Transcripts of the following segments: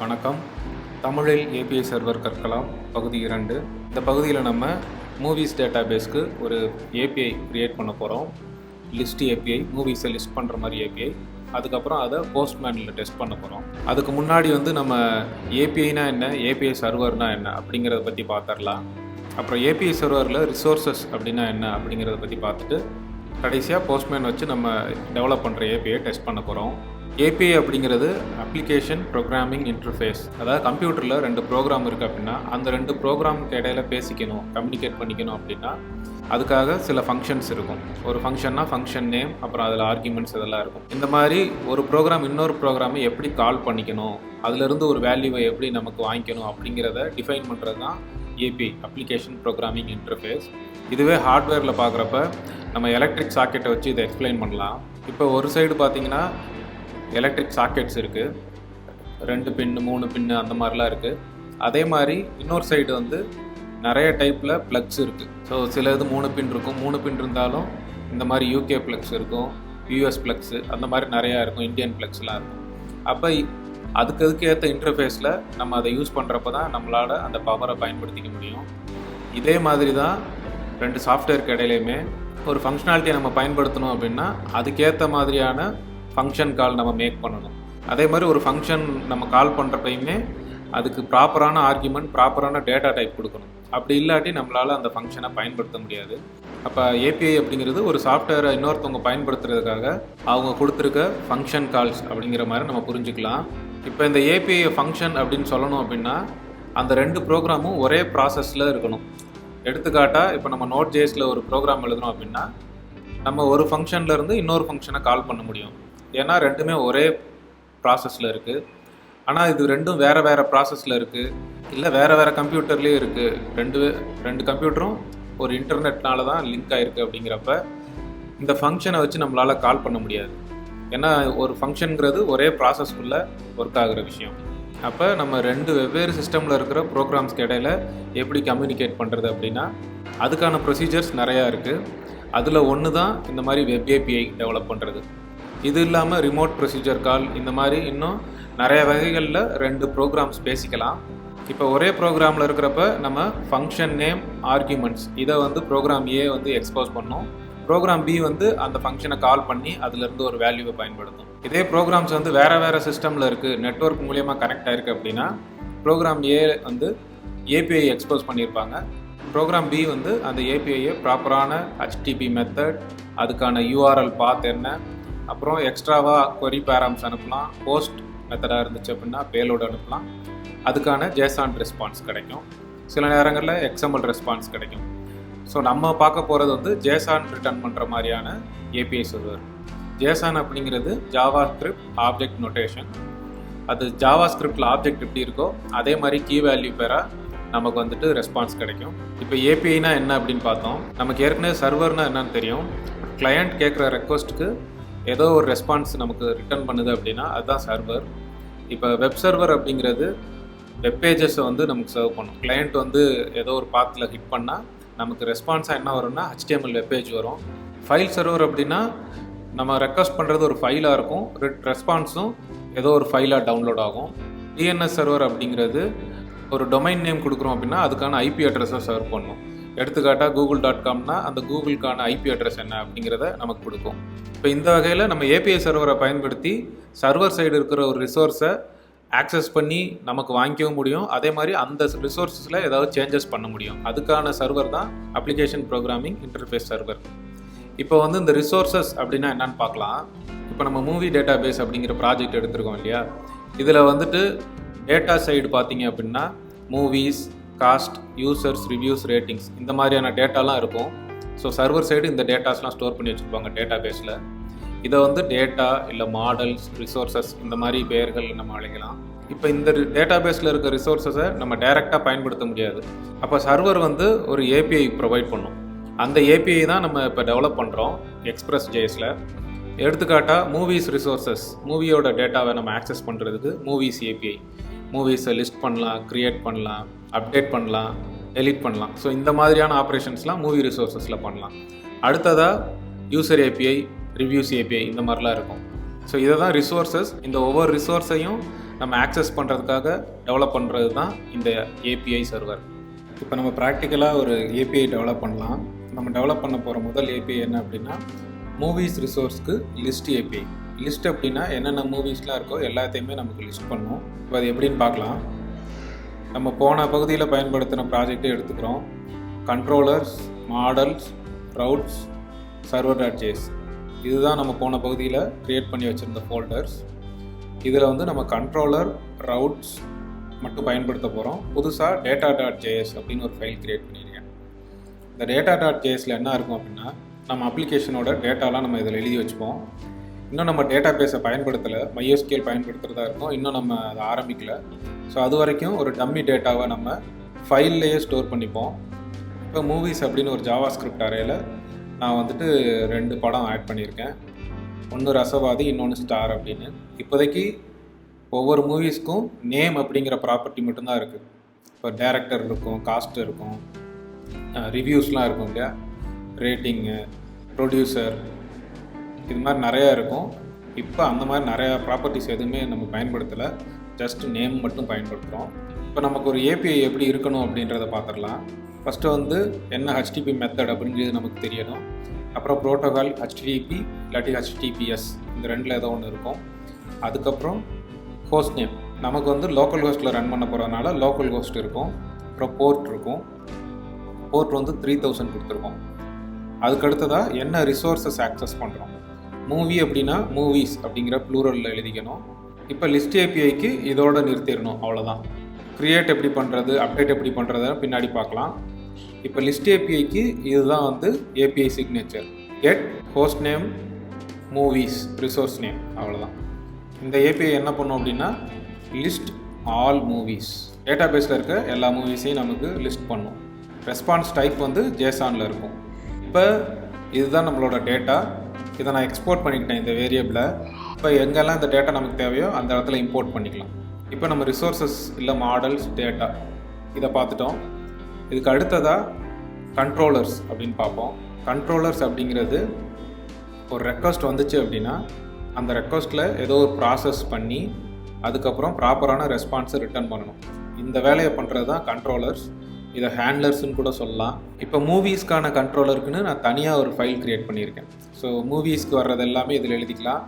வணக்கம். தமிழில் API server கற்கலாம் பகுதி இரண்டு. இந்த பகுதியில் நம்ம மூவிஸ் டேட்டா பேஸ்க்கு ஒரு ஏபிஐ கிரியேட் பண்ண போகிறோம் லிஸ்ட் ஏபிஐ மூவிஸை லிஸ்ட் பண்ணுற மாதிரி ஏபிஐ அதுக்கப்புறம் அதை போஸ்ட்மேனில் டெஸ்ட் பண்ண போகிறோம் அதுக்கு முன்னாடி வந்து நம்ம ஏபிஐனா என்ன ஏபிஐ சர்வர்னா என்ன அப்படிங்கிறத பற்றி பார்த்துடலாம் அப்புறம் ஏபிஐ சர்வரில் ரிசோர்சஸ் அப்படின்னா என்ன அப்படிங்கிறத பற்றி பார்த்துட்டு கடைசியாக போஸ்ட்மேன் வச்சு நம்ம டெவலப் பண்ணுற ஏபிஐ டெஸ்ட் பண்ண போகிறோம் ஏபிஐ அப்படிங்கிறது அப்ளிகேஷன் ப்ரோக்ராமிங் இன்டர்ஃபேஸ் அதாவது கம்ப்யூட்டரில் ரெண்டு ப்ரோக்ராம் இருக்குது அப்படின்னா அந்த ரெண்டு ப்ரோக்ராமுக்கு இடையில பேசிக்கணும் கம்யூனிகேட் பண்ணிக்கணும் அப்படின்னா அதுக்காக சில ஃபங்க்ஷன்ஸ் இருக்கும். ஒரு ஃபங்க்ஷன்னா ஃபங்க்ஷன் நேம் அப்புறம் அதில் ஆர்குமெண்ட்ஸ் இதெல்லாம் இருக்கும். இந்த மாதிரி ஒரு ப்ரோக்ராம் இன்னொரு ப்ரோக்ராமை எப்படி கால் பண்ணிக்கணும் அதுலேருந்து ஒரு வேல்யூவை எப்படி நமக்கு வாங்கிக்கணும் அப்படிங்கிறத டிஃபைன் பண்ணுறது தான் ஏபி அப்ளிகேஷன் ப்ரோக்ராமிங் இன்டர்ஃபேஸ் இதுவே ஹார்ட்வேரில் பார்க்குறப்ப நம்ம எலக்ட்ரிக் சாக்கெட்டை வச்சு இதை எக்ஸ்பிளைன் பண்ணலாம். இப்போ ஒரு சைடு பார்த்தீங்கன்னா எலக்ட்ரிக் சாக்கெட்ஸ் இருக்குது ரெண்டு பின்னு மூணு பின்னு அந்த மாதிரிலாம் இருக்குது அதே மாதிரி இன்னொரு சைடு வந்து நிறைய டைப்பில் ப்ளக்ஸ் இருக்குது ஸோ சில இது மூணு பின் இருக்கும். மூணு பின் இருந்தாலும் இந்த மாதிரி யூகே ப்ளக்ஸ் இருக்கும் யூஎஸ் ப்ளக்ஸு அந்த மாதிரி நிறையா இருக்கும் இந்தியன் ப்ளக்ஸ்லாம் இருக்கும். அப்போ அதுக்கு அதுக்கு ஏற்ற இன்டர்ஃபேஸில் நம்ம அதை யூஸ் பண்ணுறப்ப தான் நம்மளால் அந்த பவரை பயன்படுத்திக்க முடியும். இதே மாதிரி தான் ரெண்டு சாஃப்ட்வேருக்கு இடையிலையுமே ஒரு ஃபங்க்ஷனாலிட்டியை நம்ம பயன்படுத்தணும் அப்படின்னா அதுக்கேற்ற மாதிரியான ஃபங்க்ஷன் கால் நம்ம மேக் பண்ணணும். அதே மாதிரி ஒரு ஃபங்க்ஷன் நம்ம கால் பண்ணுறப்பையுமே அதுக்கு ப்ராப்பரான ஆர்குமெண்ட் ப்ராப்பரான டேட்டா டைப் கொடுக்கணும். அப்படி இல்லாட்டி நம்மளால் அந்த ஃபங்க்ஷனை பயன்படுத்த முடியாது. அப்போ ஏபிஐ அப்படிங்கிறது ஒரு சாஃப்ட்வேரை இன்னொருத்தவங்க பயன்படுத்துறதுக்காக அவங்க கொடுத்துருக்க ஃபங்க்ஷன் கால்ஸ் அப்படிங்கிற மாதிரி நம்ம புரிஞ்சுக்கலாம். இப்போ இந்த ஏபிஐ ஃபங்க்ஷன் அப்படின்னு சொல்லணும் அப்படின்னா அந்த ரெண்டு ப்ரோக்ராமும் ஒரே ப்ராசஸில் இருக்கணும். எடுத்துக்காட்டாக இப்போ நம்ம நோட் ஜேஸில் ஒரு ப்ரோக்ராம் எழுதுனோம் அப்படின்னா நம்ம ஒரு ஃபங்க்ஷன்ல இருந்து இன்னொரு ஃபங்க்ஷனை கால் பண்ண முடியும். ஏன்னா ரெண்டுமே ஒரே ப்ராசஸில் இருக்குது ஆனால் இது ரெண்டும் வேறு வேறு ப்ராசஸில் இருக்குது இல்லை வேறு வேறு கம்ப்யூட்டர்லேயே இருக்குது ரெண்டு ரெண்டு கம்ப்யூட்டரும் ஒரு இன்டர்நெட்னால தான் லிங்க் ஆகிருக்கு அப்படிங்கிறப்ப இந்த ஃபங்க்ஷனை வச்சு நம்மளால் கால் பண்ண முடியாது. ஏன்னா ஒரு ஃபங்க்ஷனுங்கிறது ஒரே ப்ராசஸ்க்குள்ளே ஒர்க் ஆகிற விஷயம். அப்போ நம்ம ரெண்டு வெவ்வேறு சிஸ்டமில் இருக்கிற ப்ரோக்ராம்ஸ்க்கு இடையில எப்படி கம்யூனிகேட் பண்ணுறது அப்படின்னா அதுக்கான ப்ரொசீஜர்ஸ் நிறையா இருக்குது அதில் ஒன்று தான் இந்த மாதிரி வெப் ஏபிஐ டெவலப் பண்ணுறது இது இல்லாமல் ரிமோட் ப்ரொசீஜர் கால் இந்த மாதிரி இன்னும் நிறைய வகைகளில் ரெண்டு ப்ரோக்ராம்ஸ் பேசிக்கலாம். இப்போ ஒரே ப்ரோக்ராமில் இருக்கிறப்ப நம்ம ஃபங்க்ஷன் நேம் ஆர்கியூமெண்ட்ஸ் இதை வந்து ப்ரோக்ராம் ஏ வந்து எக்ஸ்போஸ் பண்ணோம். ப்ரோக்ராம் பி வந்து அந்த ஃபங்க்ஷனை கால் பண்ணி அதுலேருந்து ஒரு வேல்யூவை பயன்படுத்தும். இதே ப்ரோக்ராம்ஸ் வந்து வேறு வேறு சிஸ்டமில் இருக்குது நெட்ஒர்க் மூலியமாக கனெக்ட் ஆயிருக்கு அப்படின்னா ப்ரோக்ராம் ஏ வந்து ஏபிஐ எக்ஸ்போஸ் பண்ணியிருப்பாங்க. ப்ரோக்ராம் பி வந்து அந்த ஏபிஐயை ப்ராப்பரான ஹெச்டிபி மெத்தட் அதுக்கான யூஆர்எல் பாத் என்ன அப்புறம் எக்ஸ்ட்ராவாக கொரி பேராம்ஸ் அனுப்பலாம் போஸ்ட் மெத்தடாக இருந்துச்சு அப்படின்னா பேலோடு அனுப்பலாம். அதுக்கான ஜேசான் ரெஸ்பான்ஸ் கிடைக்கும். சில நேரங்களில் எக்ஸ்எம்எல் ரெஸ்பான்ஸ் கிடைக்கும். ஸோ நம்ம பார்க்க போகிறது வந்து ஜேசான் ரிட்டர்ன் பண்ணுற மாதிரியான ஏபிஐ சர்வர் ஜேசான் அப்படிங்கிறது ஜாவா ஸ்கிரிப்ட் ஆப்ஜெக்ட் நொட்டேஷன் அது ஜாவா ஸ்கிரிப்டில் ஆப்ஜெக்ட் எப்படி இருக்கோ அதே மாதிரி கீ வேல்யூ பேராக நமக்கு வந்துட்டு ரெஸ்பான்ஸ் கிடைக்கும். இப்போ ஏபிஐனா என்ன அப்படின்னு பார்த்தோம். நமக்கு ஏற்கனவே சர்வர்னா என்னன்னு தெரியும். கிளையண்ட் கேட்குற ரெக்வஸ்ட்டுக்கு ஏதோ ஒரு ரெஸ்பான்ஸ் நமக்கு ரிட்டர்ன் பண்ணுது அப்படின்னா அதுதான் சர்வர் இப்போ வெப் சர்வர் அப்படிங்கிறது வெப் பேஜஸை வந்து நமக்கு சர்வ் பண்ணும். கிளையண்ட் வந்து ஏதோ ஒரு பாத்தில் ஹிட் பண்ணால் நமக்கு ரெஸ்பான்ஸாக என்ன வரும்னா ஹெச்டிஎம்எல் வெப் பேஜ் வரும். ஃபைல் சர்வர் அப்படின்னா நம்ம ரெக்வஸ்ட் பண்ணுறது ஒரு ஃபைலாக இருக்கும். ரெஸ்பான்ஸும் ஏதோ ஒரு ஃபைலாக டவுன்லோட் ஆகும். டிஎன்எஸ் சர்வர் அப்படிங்கிறது ஒரு டொமைன் நேம் கொடுக்குறோம் அப்படின்னா அதுக்கான ஐபி அட்ரஸை சர்வ் பண்ணும். எடுத்துக்காட்டாக கூகுள் டாட் காம்னா அந்த கூகுளுக்கான ஐபி அட்ரஸ் என்ன அப்படிங்கிறத நமக்கு கொடுக்கும். இப்போ இந்த வகையில் நம்ம ஏபிஐ சர்வரை பயன்படுத்தி சர்வர் சைடு இருக்கிற ஒரு ரிசோர்ஸை ஆக்சஸ் பண்ணி நமக்கு வாங்கிக்கவும் முடியும். அதே மாதிரி அந்த ரிசோர்ஸஸில் ஏதாவது சேஞ்சஸ் பண்ண முடியும். அதுக்கான சர்வர் தான் அப்ளிகேஷன் ப்ரோக்ராமிங் இன்டர்ஃபேஸ் சர்வர் இப்போ வந்து இந்த ரிசோர்ஸஸ் அப்படின்னா என்னன்னு பார்க்கலாம். இப்போ நம்ம மூவி டேட்டா பேஸ் அப்படிங்கிற ப்ராஜெக்ட் எடுத்திருக்கோம் இல்லையா? இதில் வந்துட்டு டேட்டா சைடு பார்த்தீங்க அப்படின்னா movies cast users reviews ratings இந்த மாதிரியான டேட்டாலாம் இருக்கும். ஸோ சர்வர் சைடு இந்த டேட்டாஸ்லாம் ஸ்டோர் பண்ணி வச்சுருப்பாங்க டேட்டா பேஸில் இதை வந்து டேட்டா இல்லை மாடல்ஸ் ரிசோர்ஸஸ் இந்த மாதிரி பெயர்கள் நம்ம அழைக்கலாம். இப்போ இந்த டேட்டா பேஸில் இருக்க ரிசோர்ஸஸை நம்ம டைரெக்டாக பயன்படுத்த முடியாது. அப்போ சர்வர் வந்து ஒரு ஏபிஐ ப்ரொவைட் பண்ணும். அந்த ஏபிஐ தான் நம்ம இப்போ டெவலப் பண்ணுறோம் எக்ஸ்பிரஸ் ஜேஸில் எடுத்துக்காட்டாக மூவிஸ் ரிசோர்ஸஸ் மூவியோட டேட்டாவை நம்ம ஆக்சஸ் பண்ணுறதுக்கு மூவிஸ் ஏபிஐ மூவிஸை லிஸ்ட் பண்ணலாம் க்ரியேட் பண்ணலாம் அப்டேட் பண்ணலாம் டெலிட் பண்ணலாம். ஸோ இந்த மாதிரியான ஆப்ரேஷன்ஸ்லாம் மூவி ரிசோர்ஸஸில் பண்ணலாம். அடுத்ததாக யூசர் ஏபிஐ ரிவ்யூஸ் ஏபிஐ இந்த மாதிரிலாம் இருக்கும். ஸோ இதை தான் ரிசோர்ஸஸ் இந்த ஒவ்வொரு ரிசோர்ஸையும் நம்ம ஆக்சஸ் பண்ணுறதுக்காக டெவலப் பண்ணுறது தான் இந்த ஏபிஐ சர்வர் இப்போ நம்ம ப்ராக்டிக்கலாக ஒரு ஏபிஐ டெவலப் பண்ணலாம். நம்ம டெவலப் பண்ண போகிற முதல் ஏபிஐ என்ன அப்படின்னா மூவிஸ் ரிசோர்ஸ்க்கு லிஸ்ட் ஏபிஐ லிஸ்ட் அப்படின்னா என்னென்ன மூவிஸ்லாம் இருக்கோ எல்லாத்தையுமே நமக்கு லிஸ்ட் பண்ணும். இப்போ அது எப்படின்னு பார்க்கலாம். நம்ம போன பகுதியில் பயன்படுத்தின ப்ராஜெக்டே எடுத்துக்கிறோம். Controllers models routes server dot JS இதுதான் நம்ம போன பகுதியில் க்ரியேட் பண்ணி வச்சுருந்த ஃபோல்டர்ஸ் இதில் வந்து நம்ம கண்ட்ரோலர் ரவுட்ஸ் மட்டும் பயன்படுத்த போகிறோம் புதுசாக டேட்டா டாட் ஜேஎஸ் அப்படின்னு ஒரு ஃபைல் க்ரியேட் பண்ணியிருக்கேன். இந்த டேட்டா டாட் ஜேஎஸில் என்ன இருக்கும் அப்படின்னா நம்ம அப்ளிகேஷனோட டேட்டாலாம் நம்ம இதில் எழுதி வச்சுப்போம். இன்னும் நம்ம டேட்டா பேஸை பயன்படுத்தலை மையோஸ்கேல் பயன்படுத்துகிறதா இருக்கும் இன்னும் நம்ம அதை ஆரம்பிக்கல. ஸோ அது வரைக்கும் ஒரு டம்மி டேட்டாவை நம்ம ஃபைல்லையே ஸ்டோர் பண்ணிப்போம். இப்போ மூவிஸ் அப்படின்னு ஒரு ஜாவா ஸ்கிரிப்ட் அறையில் நான் வந்துட்டு ரெண்டு படம் ஆட் பண்ணியிருக்கேன். ஒன்று ரசவாதி இன்னொன்று ஸ்டார் அப்படின்னு. இப்போதைக்கு ஒவ்வொரு மூவிஸ்க்கும் நேம் அப்படிங்கிற ப்ராப்பர்ட்டி மட்டும்தான் இருக்குது இப்போ டேரக்டர் இருக்கும் காஸ்ட் இருக்கும் ரிவ்யூஸ்லாம் இருக்கும் இல்லையா? ரேட்டிங்கு ப்ரொடியூசர் இது மாதிரி நிறையா இருக்கும். இப்போ அந்த மாதிரி நிறையா ப்ராப்பர்ட்டிஸ் எதுவுமே நம்ம பயன்படுத்தலை. ஜஸ்ட் நேம் மட்டும் பயன்படுத்துகிறோம் இப்போ நமக்கு ஒரு ஏபிஐ எப்படி இருக்கணும் அப்படின்றத பார்த்துடலாம். ஃபஸ்ட்டு வந்து என்ன ஹெச்டிபி மெத்தட் அப்படிங்கிறது நமக்கு தெரியணும். அப்புறம் ப்ரோட்டோகால் ஹெச்டிபி இல்லாட்டி ஹெச்டிபிஎஸ் இந்த ரெண்டில் ஏதோ ஒன்று இருக்கும். அதுக்கப்புறம் ஹோஸ்ட் நேம் நமக்கு வந்து லோக்கல் ஹோஸ்ட்டில் ரன் பண்ண போகிறதுனால லோக்கல் ஹோஸ்ட் இருக்கும். அப்புறம் போர்ட் இருக்கும். போர்ட் வந்து த்ரீ தௌசண்ட் கொடுத்துருக்கோம். அதுக்கடுத்ததாக என்ன ரிசோர்ஸஸ் ஆக்சஸ் பண்ணுறோம் மூவி அப்படின்னா மூவிஸ் அப்படிங்கிற ப்ளூரலில் எழுதிக்கணும். இப்போ லிஸ்ட் ஏபிஐக்கு இதோட நிறுத்திடணும் அவ்வளோதான் க்ரியேட் எப்படி பண்ணுறது அப்டேட் எப்படி பண்ணுறத பின்னாடி பார்க்கலாம். இப்போ லிஸ்ட் ஏபிஐக்கு இதுதான் வந்து API signature get host name movies resource name அவ்வளோதான் இந்த ஏபிஐ என்ன பண்ணும் அப்படின்னா லிஸ்ட் ஆல் மூவிஸ் டேட்டா பேஸில் இருக்க எல்லா மூவிஸையும் நமக்கு லிஸ்ட் பண்ணும். ரெஸ்பான்ஸ் டைப் வந்து ஜேசானில் இருக்கும். இப்போ இதுதான் நம்மளோட டேட்டா இதை நான் எக்ஸ்போர்ட் பண்ணிக்கிட்டேன் இந்த வேரியபிளை இப்போ எங்கெல்லாம் இந்த டேட்டா நமக்கு தேவையோ அந்த இடத்துல இம்போர்ட் பண்ணிக்கலாம். இப்போ நம்ம ரிசோர்ஸஸ் இல்லை மாடல்ஸ் டேட்டா இதை பார்த்துட்டோம். இதுக்கு அடுத்ததாக கண்ட்ரோலர்ஸ் அப்படின்னு பார்ப்போம். கண்ட்ரோலர்ஸ் அப்படிங்கிறது ஒரு ரெக்வஸ்ட் வந்துச்சு அப்படின்னா அந்த ரெக்வஸ்ட்டில் ஏதோ ஒரு ப்ராசஸ் பண்ணி அதுக்கப்புறம் ப்ராப்பரான ரெஸ்பான்ஸை ரிட்டர்ன் பண்ணணும். இந்த வேலையை பண்ணுறது தான் கண்ட்ரோலர்ஸ் இதை ஹேண்ட்லர்ஸ்னு கூட சொல்லலாம். இப்போ மூவிஸ்க்கான கண்ட்ரோலருக்குன்னு நான் தனியாக ஒரு ஃபைல் க்ரியேட் பண்ணியிருக்கேன். ஸோ மூவிஸ்க்கு வர்றது எல்லாமே இதில் எழுதிக்கலாம்.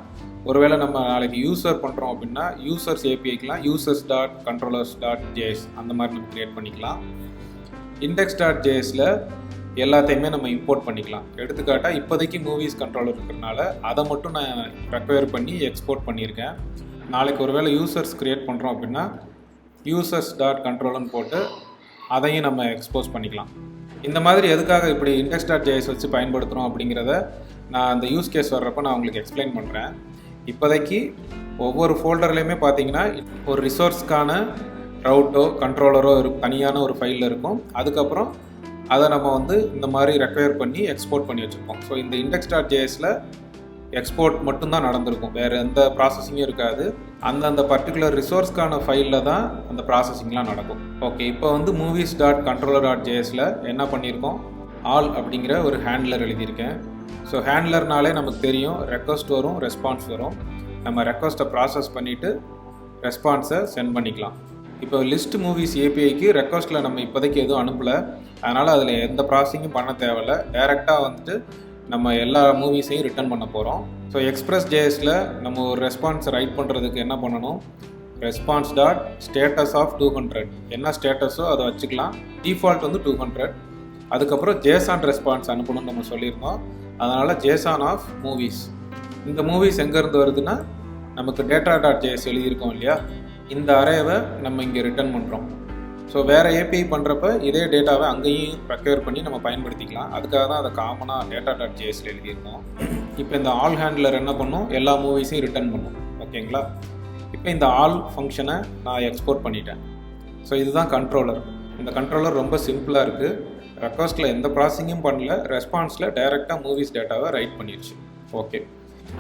ஒருவேளை நம்ம நாளைக்கு யூசர் பண்ணுறோம் அப்படின்னா users ஏபிஐக்கெலாம் users dot controllers dot JS அந்த மாதிரி நம்ம க்ரியேட் பண்ணிக்கலாம். இண்டெக்ஸ் டாட் ஜேஎஸில் எல்லாத்தையுமே நம்ம இம்போர்ட் பண்ணிக்கலாம். எடுத்துக்காட்டால் இப்போதைக்கு மூவிஸ் கண்ட்ரோலர் இருக்கிறனால அதை மட்டும் நான் ரெக்வயர் பண்ணி எக்ஸ்போர்ட் பண்ணியிருக்கேன். நாளைக்கு ஒருவேளை யூசர்ஸ் க்ரியேட் பண்ணுறோம் அப்படின்னா யூசர்ஸ் டாட் கண்ட்ரோல்னு போட்டு அதையும் நம்ம எக்ஸ்போஸ் பண்ணிக்கலாம். இந்த மாதிரி எதுக்காக இப்படி இண்டெக்ஸ் டாட் ஜேஎஸ் வச்சு பயன்படுத்துகிறோம் அப்படிங்கிறத நான் அந்த யூஸ் கேஸ் வர்றப்ப நான் உங்களுக்கு எக்ஸ்பிளைன் பண்ணுறேன் இப்போதைக்கு ஒவ்வொரு ஃபோல்டர்லேயுமே பார்த்தீங்கன்னா ஒரு ரிசோர்ஸ்க்கான ரவுட்டோ கண்ட்ரோலரோ இரு தனியான ஒரு ஃபைலில் இருக்கும். அதுக்கப்புறம் அதை நம்ம வந்து இந்த மாதிரி ரெக்வயர் பண்ணி எக்ஸ்போர்ட் பண்ணி வச்சுருப்போம் ஸோ இந்த இண்டெக்ஸ் டாட் ஜேஎஸில் எக்ஸ்போர்ட் மட்டும்தான் நடந்திருக்கும். வேறு எந்த ப்ராசஸிங்கும் இருக்காது. அந்தந்த பர்டிகுலர் ரிசோர்ஸ்க்கான ஃபைலில் தான் அந்த ப்ராசஸிங்லாம் நடக்கும். ஓகே இப்போ வந்து மூவிஸ் டாட் கண்ட்ரோலர் டாட் ஜேஎஸில் என்ன பண்ணியிருக்கோம்? ஆல் அப்படிங்கிற ஒரு ஹேண்ட்லர் எழுதியிருக்கேன். ஸோ ஹேண்ட்லர்னாலே நமக்கு தெரியும் ரெக்வஸ்ட் வரும் ரெஸ்பான்ஸ் வரும். நம்ம ரெக்வஸ்ட்டை ப்ராசஸ் பண்ணிவிட்டு ரெஸ்பான்ஸை சென்ட் பண்ணிக்கலாம். இப்போ லிஸ்ட் மூவிஸ் ஏபிஐக்கு ரெக்வஸ்ட்டில் நம்ம இப்போதைக்கு எதுவும் அனுப்பலை. அதனால் அதில் எந்த ப்ராசஸிங்கும் பண்ண தேவையில்ல. டேரெக்டாக வந்துட்டு நம்ம எல்லா மூவிஸையும் ரிட்டர்ன் பண்ண போகிறோம் ஸோ எக்ஸ்பிரஸ் ஜேஎஸில் நம்ம ஒரு ரெஸ்பான்ஸ் ரைட் பண்ணுறதுக்கு என்ன பண்ணணும்? Response dot status of two hundred என்ன ஸ்டேட்டஸோ அதை வச்சுக்கலாம். டிஃபால்ட் வந்து டூ ஹண்ட்ரட் அதுக்கப்புறம் ஜேசான் ரெஸ்பான்ஸ் அனுப்பணும்னு நம்ம சொல்லியிருந்தோம். அதனால் ஜேசான் ஆஃப் மூவிஸ் இந்த மூவிஸ் எங்கேருந்து வருதுன்னா நமக்கு டேட்டா டாட் ஜேஎஸ் எழுதியிருக்கோம் இல்லையா? இந்த அரேவை நம்ம இங்கே ரிட்டர்ன் பண்ணுறோம் ஸோ வேறு ஏபிஐ பண்ணுறப்ப இதே டேட்டாவை அங்கேயும் ரெக்கவர் பண்ணி நம்ம பயன்படுத்திக்கலாம். அதுக்காக தான் அதை காமனாக டேட்டா டாட் ஜேஎஸில் எழுதியிருக்கோம். இப்போ இந்த ஆல் ஹேண்ட்லர் என்ன பண்ணும்? எல்லா மூவிஸையும் ரிட்டர்ன் பண்ணும். ஓகேங்களா இப்போ இந்த ஆல் ஃபங்க்ஷனை நான் எக்ஸ்போர்ட் பண்ணிட்டேன். ஸோ இதுதான் கண்ட்ரோலர் இந்த கண்ட்ரோலர் ரொம்ப சிம்பிளாக இருக்குது ரெக்வஸ்ட்டில் எந்த ப்ராசஸிங்கும் பண்ணல. ரெஸ்பான்ஸில் டைரெக்டாக மூவிஸ் டேட்டாவை ரைட் பண்ணிடுச்சு ஓகே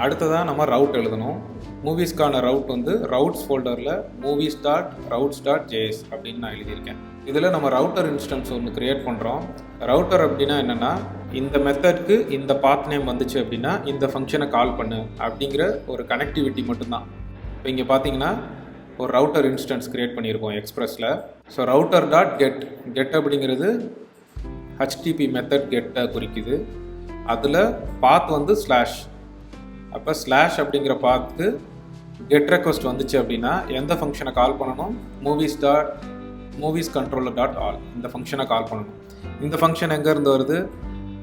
அடுத்ததாக நம்ம ரவுட் எழுதணும். மூவிஸ்க்கான ரவுட் வந்து routes ஃபோல்டரில் movies dot routes dot JS அப்படின்னு நான் எழுதியிருக்கேன். இதில் நம்ம ரவுட்டர் இன்ஸ்டன்ஸ் ஒன்று க்ரியேட் பண்ணுறோம் ரவுட்டர் அப்படின்னா என்னென்னா இந்த மெத்தட்க்கு இந்த பாத் நேம் வந்துச்சு அப்படின்னா இந்த ஃபங்க்ஷனை கால் பண்ணு அப்படிங்கிற ஒரு கனெக்டிவிட்டி மட்டும்தான். இப்போ இங்கே பார்த்தீங்கன்னா ஒரு ரவுட்டர் இன்ஸ்டன்ஸ் க்ரியேட் பண்ணியிருக்கோம் எக்ஸ்ப்ரெஸில் so router dot get get அப்படிங்கிறது ஹச்டிபி மெத்தட் கெட்டை குறிக்குது. அதில் பாத் வந்து ஸ்லாஷ் அப்போ ஸ்லாஷ் அப்படிங்கிற பார்த்து கெட் ரெக்வஸ்ட் வந்துச்சு அப்படின்னா எந்த ஃபங்க்ஷனை கால் பண்ணணும்? Movies dot movies controller dot all இந்த ஃபங்க்ஷனை கால் பண்ணணும். இந்த ஃபங்க்ஷன் எங்கேருந்து வருது?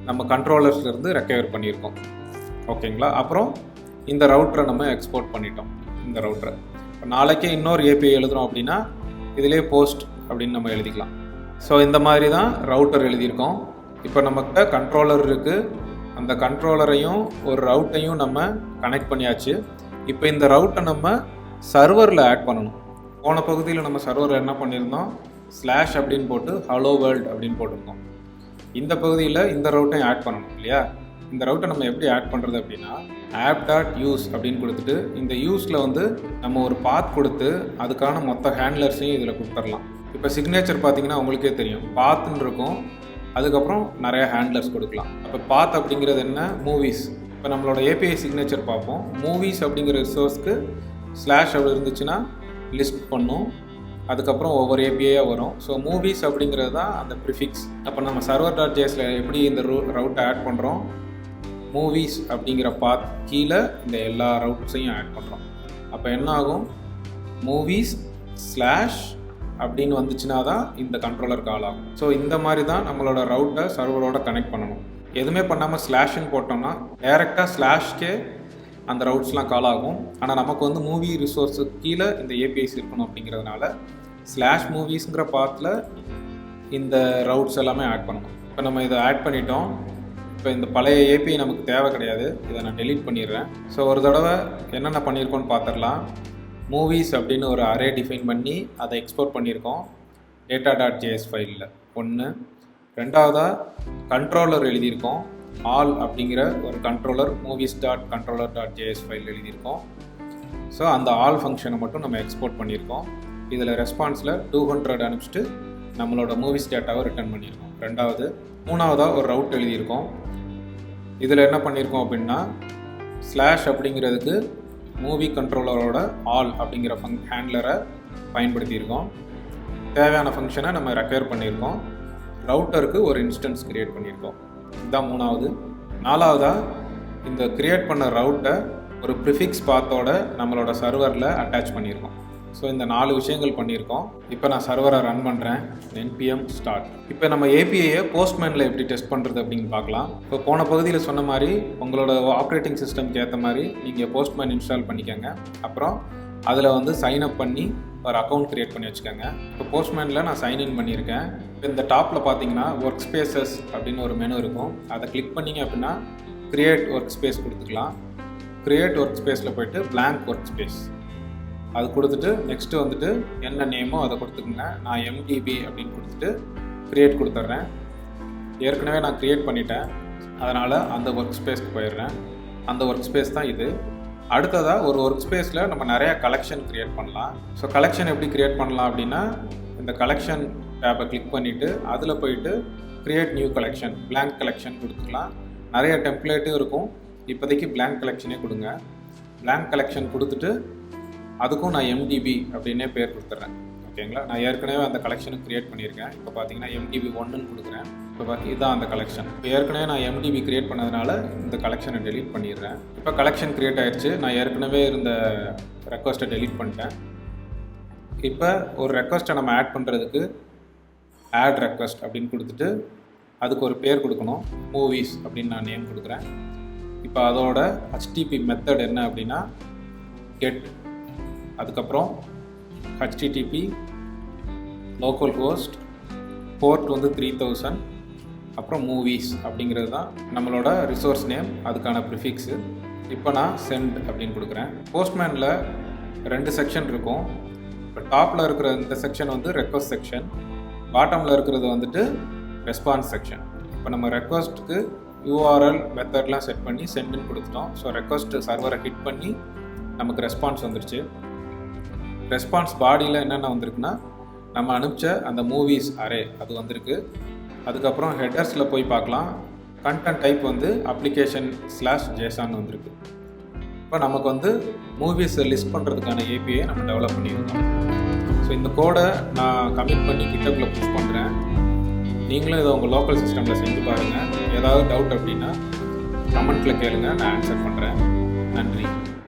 நம்ம கண்ட்ரோலர்ஸ்லேருந்து ரெக்கவர் பண்ணியிருக்கோம். ஓகேங்களா அப்புறம் இந்த ரவுட்டரை நம்ம எக்ஸ்போர்ட் பண்ணிட்டோம். இந்த ரவுட்டரை இப்போ நாளைக்கே இன்னொரு ஏபிஐ எழுதுறோம் அப்படின்னா இதிலே போஸ்ட் அப்படின்னு நம்ம எழுதிக்கலாம். ஸோ இந்த மாதிரி தான் ரவுட்டர் எழுதியிருக்கோம். இப்போ நம்மக்கிட்ட கண்ட்ரோலர் இருக்குது அந்த கண்ட்ரோலரையும் ஒரு ரவுட்டையும் நம்ம கனெக்ட் பண்ணியாச்சு. இப்போ இந்த ரவுட்டை நம்ம சர்வரில் ஆட் பண்ணணும். போன பகுதியில் நம்ம சர்வரில் என்ன பண்ணியிருந்தோம்? ஸ்லாஷ் அப்படின்னு போட்டு ஹலோ வேர்ல்ட் அப்படின்னு போட்டிருந்தோம். இந்த பகுதியில் இந்த ரவுட்டையும் ஆட் பண்ணணும் இல்லையா? இந்த ரவுட்டை நம்ம எப்படி ஆட் பண்ணுறது அப்படின்னா ஆப் டாட் யூஸ் அப்படின்னு கொடுத்துட்டு இந்த யூஸில் வந்து நம்ம ஒரு பாத் கொடுத்து அதுக்கான மொத்த ஹேண்ட்லர்ஸையும் இதில் கொடுத்துடலாம். இப்போ சிக்னேச்சர் பார்த்தீங்கன்னா உங்களுக்கே தெரியும். பாத்துன்னு இருக்கும். அதுக்கப்புறம் நிறைய ஹேண்ட்லர்ஸ் கொடுக்கலாம். அப்போ பாத் அப்படிங்கிறது என்ன? மூவிஸ் இப்போ நம்மளோட ஏபிஐ சிக்னேச்சர் பார்ப்போம். மூவிஸ் அப்படிங்கிற ரிசோர்ஸ்க்கு ஸ்லாஷ் அப்படி இருந்துச்சுன்னா லிஸ்ட் பண்ணும். அதுக்கப்புறம் ஒவ்வொரு ஏபிஐயாக வரும். ஸோ மூவிஸ் அப்படிங்கிறது தான் அந்த ப்ரிஃபிக்ஸ் அப்போ நம்ம சர்வர் டாட் ஜேஸில் எப்படி இந்த ரூ ரவுட்டை ஆட் பண்ணுறோம் மூவிஸ் அப்படிங்கிற பாத் கீழே இந்த எல்லா ரவுட்ஸையும் ஆட் பண்ணுறோம் அப்போ என்ன ஆகும்? மூவிஸ் ஸ்லாஷ் அப்படின்னு வந்துச்சுன்னா தான் இந்த கண்ட்ரோலர் கால் ஆகும். ஸோ இந்த மாதிரி தான் நம்மளோட ரவுட்டை சர்வரோட கனெக்ட் பண்ணணும். எதுவுமே பண்ணாமல் ஸ்லாஷ்ன்னு போட்டோம்னா டேரெக்டாக ஸ்லாஷ்க்கே அந்த ரவுட்ஸ்லாம் கால் ஆகும். ஆனால் நமக்கு வந்து மூவி ரிசோர்ஸு கீழே இந்த ஏபிஐஸ் இருக்கணும் அப்படிங்கிறதுனால ஸ்லாஷ் மூவிஸுங்கிற பாத்தில் இந்த ரவுட்ஸ் எல்லாமே ஆட் பண்ணணும். இப்போ நம்ம இதை ஆட் பண்ணிட்டோம். இப்போ இந்த பழைய ஏபிஐ நமக்கு தேவை கிடையாது. இதை நான் டெலீட் பண்ணிடுறேன். ஸோ ஒரு தடவை என்னென்ன பண்ணியிருக்கோன்னு பார்த்துடலாம். மூவிஸ் அப்படின்னு ஒரு அரே டிஃபைன் பண்ணி அதை எக்ஸ்போர்ட் பண்ணியிருக்கோம். டேட்டா டாட் ஜேஎஸ் ஃபைலில் ஒன்று ரெண்டாவதாக கண்ட்ரோலர் எழுதியிருக்கோம். ஆல் அப்படிங்கிற ஒரு controller movies dot controller dot JS file எழுதியிருக்கோம். ஸோ அந்த ஆல் ஃபங்க்ஷனை மட்டும் நம்ம எக்ஸ்போர்ட் பண்ணியிருக்கோம். இதில் ரெஸ்பான்ஸில் டூ ஹண்ட்ரட் அனுப்பிச்சிட்டு நம்மளோட மூவிஸ் டேட்டாவை ரிட்டர்ன் பண்ணியிருக்கோம். ரெண்டாவது. மூணாவதாக ஒரு ரவுட் எழுதியிருக்கோம். இதில் என்ன பண்ணியிருக்கோம் அப்படின்னா ஸ்லாஷ் அப்படிங்கிறதுக்கு மூவி கண்ட்ரோலரோட ஆல் அப்படிங்கிற ஃபங் ஹேண்ட்லரை பயன்படுத்தியிருக்கோம். தேவையான ஃபங்க்ஷனை நம்ம ரெக்கயர் பண்ணியிருக்கோம். ரவுட்டருக்கு ஒரு இன்ஸ்டன்ஸ் க்ரியேட் பண்ணியிருக்கோம். இதுதான் மூணாவது. நாலாவதாக இந்த க்ரியேட் பண்ண ரவுட்டை ஒரு ப்ரிஃபிக்ஸ் பாத்தோட நம்மளோட சர்வரில் அட்டாச் பண்ணியிருக்கோம். ஸோ இந்த நாலு விஷயங்கள் பண்ணியிருக்கோம். இப்போ நான் சர்வரை ரன் பண்ணுறேன் என்பிஎம் ஸ்டார்ட் இப்போ நம்ம ஏபிஐயை போஸ்ட்மேனில் எப்படி டெஸ்ட் பண்ணுறது அப்படின்னு பார்க்கலாம். இப்போ போன பகுதியில் சொன்ன மாதிரி உங்களோட ஆப்ரேட்டிங் சிஸ்டம்க்கு ஏற்ற மாதிரி நீங்கள் போஸ்ட்மேன் இன்ஸ்டால் பண்ணிக்கோங்க. அப்புறம் அதில் வந்து சைன் அப் பண்ணி ஒரு அக்கௌண்ட் க்ரியேட் பண்ணி வச்சுக்கோங்க. இப்போ போஸ்ட்மேனில் நான் சைன் இன் பண்ணியிருக்கேன். இப்போ இந்த டாப்பில் பார்த்தீங்கன்னா ஒர்க் ஸ்பேசஸ் அப்படின்னு ஒரு மெனு இருக்கும். அதை கிளிக் பண்ணிங்க அப்படின்னா க்ரியேட் ஒர்க் ஸ்பேஸ் கொடுத்துக்கலாம். க்ரியேட் ஒர்க் ஸ்பேஸில் போயிட்டு பிளாங்க் ஒர்க் ஸ்பேஸ் அது கொடுத்துட்டு நெக்ஸ்ட்டு வந்துட்டு என்ன நேமோ அதை கொடுத்துக்குங்க. நான் எம்டிபி அப்படின்னு கொடுத்துட்டு க்ரியேட் கொடுத்துட்றேன். ஏற்கனவே நான் க்ரியேட் பண்ணிட்டேன். அதனால் அந்த ஒர்க் ஸ்பேஸ்க்கு போயிடுறேன். அந்த ஒர்க் ஸ்பேஸ் தான் இது. அடுத்ததாக ஒரு ஒர்க் ஸ்பேஸில் நம்ம நிறையா கலெக்ஷன் க்ரியேட் பண்ணலாம். ஸோ கலெக்ஷன் எப்படி க்ரியேட் பண்ணலாம் அப்படின்னா இந்த கலெக்ஷன் டேப்பை கிளிக் பண்ணிவிட்டு அதில் போயிட்டு create new collection blank collection கொடுத்துக்கலாம். நிறைய டெம்ப்ளேட்டும் இருக்கும். இப்போதைக்கு பிளாங்க் கலெக்ஷனே கொடுங்க. பிளாங்க் கலெக்ஷன் கொடுத்துட்டு அதுக்கும் நான் எம்டிபி அப்படின்னே பேர் கொடுத்துட்றேன். ஓகேங்களா? நான் ஏற்கனவே அந்த கலெக்ஷனை க்ரியேட் பண்ணியிருக்கேன். இப்போ பார்த்தீங்கன்னா எம்டிபி ஒன்றுன்னு கொடுக்குறேன். இப்போ பார்த்து இதுதான் அந்த கலெக்ஷன் இப்போ ஏற்கனவே நான் எம்டிபி க்ரியேட் பண்ணதுனால இந்த கலெக்ஷனை டெலீட் பண்ணிடுறேன். இப்போ கலெக்ஷன் க்ரியேட் ஆயிடுச்சு. நான் ஏற்கனவே இருந்த ரெக்வஸ்ட்டை டெலீட் பண்ணிட்டேன். இப்போ ஒரு ரெக்வஸ்ட்டை நம்ம ஆட் பண்ணுறதுக்கு ஆட் ரெக்வஸ்ட் அப்படின்னு கொடுத்துட்டு அதுக்கு ஒரு பேர் கொடுக்கணும். மூவிஸ் அப்படின்னு நான் நேம் கொடுக்குறேன். இப்போ அதோட ஹச்டிபி மெத்தட் என்ன அப்படின்னா கெட் அதுக்கப்புறம் ஹச்டிடிபி லோக்கல் ஹோஸ்ட் போர்ட் வந்து த்ரீ தௌசண்ட் அப்புறம் மூவிஸ் அப்படிங்கிறது தான் நம்மளோட ரிசோர்ஸ் நேம் அதுக்கான ப்ரிஃபிக்ஸு இப்போ நான் சென்ட் அப்படின்னு கொடுக்குறேன். போஸ்ட்மேனில் ரெண்டு செக்ஷன் இருக்கும். இப்போ டாப்பில் இருக்கிற இந்த செக்ஷன் வந்து ரெக்வஸ்ட் செக்ஷன் பாட்டமில் இருக்கிறது வந்துட்டு ரெஸ்பான்ஸ் செக்ஷன் இப்போ நம்ம ரெக்வஸ்ட்டுக்கு யூஆர்எல் மெத்தட்லாம் செட் பண்ணி சென்ட்னு கொடுத்துட்டோம். ஸோ ரெக்வஸ்ட் சர்வரை ஹிட் பண்ணி நமக்கு ரெஸ்பான்ஸ் வந்துருச்சு. ரெஸ்பான்ஸ் பாடியில் என்னென்ன வந்திருக்குன்னா நம்ம அனுப்பிச்ச அந்த மூவிஸ் அரே அது வந்திருக்கு. அதுக்கப்புறம் ஹெட்டர்ஸில் போய் பார்க்கலாம். கண்டென்ட் டைப் வந்து அப்ளிகேஷன் ஸ்லாஷ் ஜேசான் வந்திருக்கு. இப்போ நமக்கு வந்து மூவிஸை லிஸ்ட் பண்ணுறதுக்கான ஏபிஐ நம்ம டெவலப் பண்ணியிருக்கோம். ஸோ இந்த கோடை நான் கமிட் பண்ணி கிட்டப்பில் புஷ் பண்ணுறேன் நீங்களும் இதை உங்கள் லோக்கல் சிஸ்டமில் செஞ்சு பாருங்கள் ஏதாவது டவுட் அப்படின்னா கமெண்ட்டில் கேளுங்கள் நான் ஆன்சர் பண்ணுறேன் நன்றி.